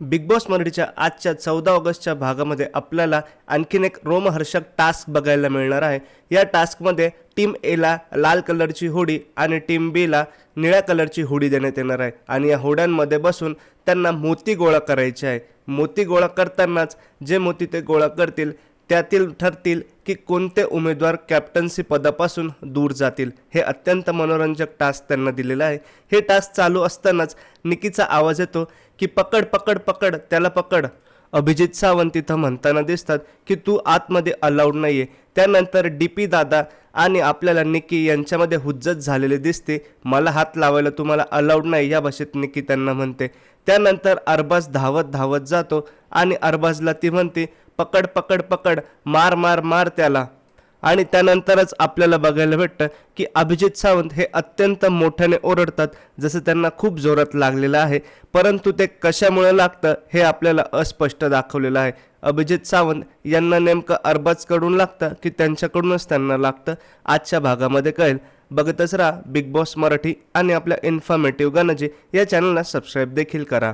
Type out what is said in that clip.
Big boss मराठीच्या आजच्या चौदा ऑगस्टच्या भागामध्ये आपल्याला आणखीन एक रोमहर्षक टास्क बघायला मिळणार आहे. या टास्कमध्ये टीम एला लाल कलरची होडी आणि टीम बीला निळ्या कलरची होडी देण्यात येणार आहे. आणि या होड्यांमध्ये बसून त्यांना मोती गोळा करायचे आहे. मोती गोळा करतानाच जे मोती ते गोळा करतील त्यातील ठरतील की कोणते उमेदवार कॅप्टन्सी पदापासून दूर जातील. हे अत्यंत मनोरंजक टास्क त्यांना दिलेलं आहे. हे टास्क चालू असतानाच निकीचा आवाज येतो की पकड पकड पकड त्याला पकड. अभिजित सावंत तिथं म्हणताना दिसतात की तू आतमध्ये अलाउड नाही आहे त्यानंतर डी पी दादा आणि आपल्याला निकी यांच्यामध्ये हुज्जत झालेली दिसते. मला हात लावायला तुम्हाला अलाउड नाही या भाषेत निकी त्यांना म्हणते. त्यानंतर अरबाज धावत धावत जातो आणि अरबाजला ती म्हणते पकड पकड पकड मार मार मार त्याला. आणि त्यानंतरच आपल्याला बघायला भेटतं की अभिजित सावंत हे अत्यंत मोठ्याने ओरडतात जसं त्यांना खूप जोरात लागलेलं आहे. परंतु ते कशामुळे लागतं हे आपल्याला अस्पष्ट दाखवलेलं आहे. अभिजित सावंत यांना नेमकं अरबाजकडून लागतं की त्यांच्याकडूनच त्यांना लागतं? आजच्या भागामध्ये कळेल. बघतच राहा बिग बॉस मराठी आणि आपल्या इन्फॉर्मेटिव्ह गणजी या चॅनलला सबस्क्राईब देखील करा.